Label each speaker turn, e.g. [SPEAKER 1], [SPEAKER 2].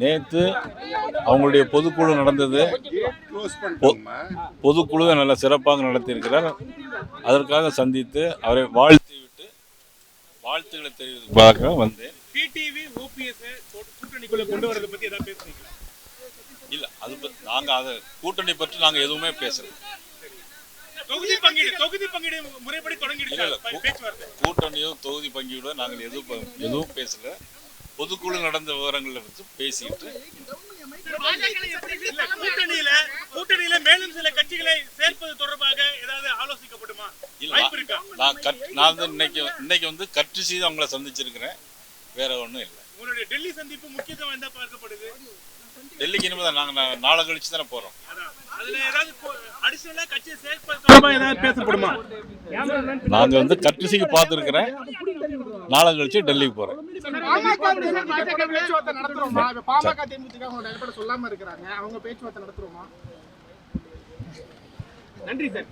[SPEAKER 1] நேற்று அவங்களுடைய பொதுக்குழு நடந்தது. பொதுக்குழு நல்ல சிறப்பாக நடத்தியிருக்கிறார். அதற்காக சந்தித்து அவரை வாழ்த்தி விட்டு வாழ்த்துக்களை தெரிவிப்பதற்காக வந்தேன். இல்ல அது பத்தி நாங்க அதை கூட்டணி பற்றி நாங்க எதுவுமே பேசல.
[SPEAKER 2] தொகுதி பங்கீடு தொகுதி பங்கீடு முறைப்படி தொடங்கிடுச்சு?
[SPEAKER 1] கூட்டணியோ தொகுதி பங்கீடோ நாங்கள் எதுவும் எதுவும் பேசல. பொதுக்குழு நடந்த விவரங்களை வச்சு பேசிட்டு
[SPEAKER 2] கூட்டணியில கூட்டணியில மேலும் சில கட்சிகளை சேர்ப்பது தொடர்பாக ஏதாவது ஆலோசிக்கப்படுமா?
[SPEAKER 1] நான் கட் நான் வந்து இன்னைக்கு இன்னைக்கு வந்து கட்சி செய்து அவங்கள சந்திச்சிருக்கிறேன். வேற ஒன்றும் இல்லை.
[SPEAKER 2] உங்களுடைய டெல்லி சந்திப்பு முக்கியத்துவம் வாய்ந்தா பார்க்கப்படுது?
[SPEAKER 1] டெல்லிக்கு இனிமே தான் நாங்கள் நாளை கழிச்சு தானே போகிறோம் நாங்கள் வந்து கட்சிக்கு பார்த்துருக்கிறேன். நாளை கழிச்சு டெல்லிக்கு
[SPEAKER 3] நடத்துறோமா
[SPEAKER 2] நன்றி சார்